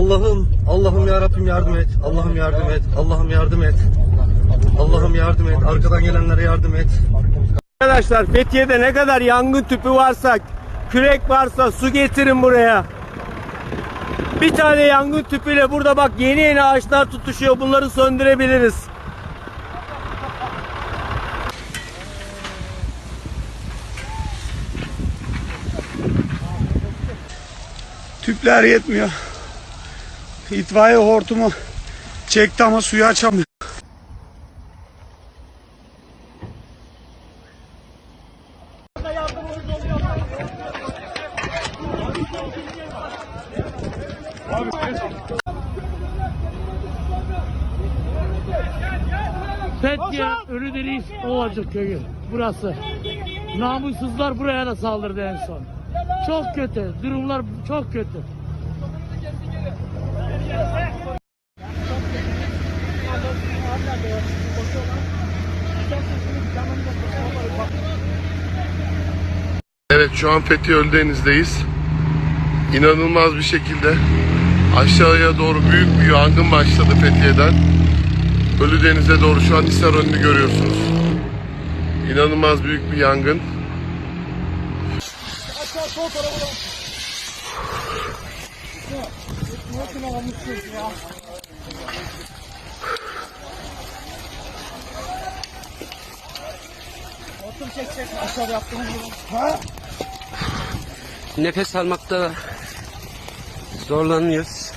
Allah'ım, Allah'ım ya Rabbim yardım et. Allah'ım yardım et. Allah'ım yardım et. Allah'ım yardım et. Arkadan gelenlere yardım et. Arkadaşlar Fethiye'de ne kadar yangın tüpü varsa, kürek varsa su getirin buraya. Bir tane yangın tüpüyle burada bak yeni yeni ağaçlar tutuşuyor. Bunları söndürebiliriz. Tüpler yetmiyor. İtfaiye hortumu çekti ama suyu açamıyor. Fethiye Ölüdeniz Ovacık köyü burası. Namussuzlar buraya da saldırdı en son. Çok kötü. Durumlar çok kötü. Evet şu an Fethi Ölüdeniz'deyiz. İnanılmaz bir şekilde aşağıya doğru büyük bir yangın başladı Fethiye'den. Ölüdeniz'e doğru şu an Hisar önünü görüyorsunuz. İnanılmaz büyük bir yangın. yaptım çek Ha? Nefes almakta zorlanıyoruz.